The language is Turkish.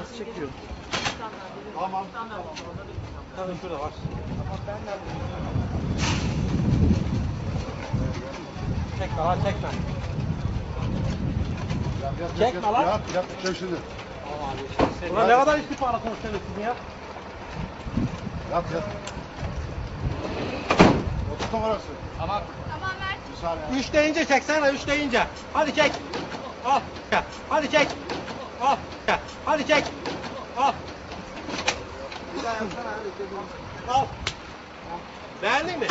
nasıl çekiyor? Tamam. Tabii şurada var. Çekme lan çekme. Yat, yat, Çekme yat, lan. Yat, yat, çek şimdi. Ulan ne kadar istihbarat konuşuyorsun ya? Yat, yat. Oturtma orası. Tamam. Üç deyince çeksene, üç deyince. Hadi çek. Al. Hadi çek. Al. Hadi çek. Al. Al. Beğendin mi?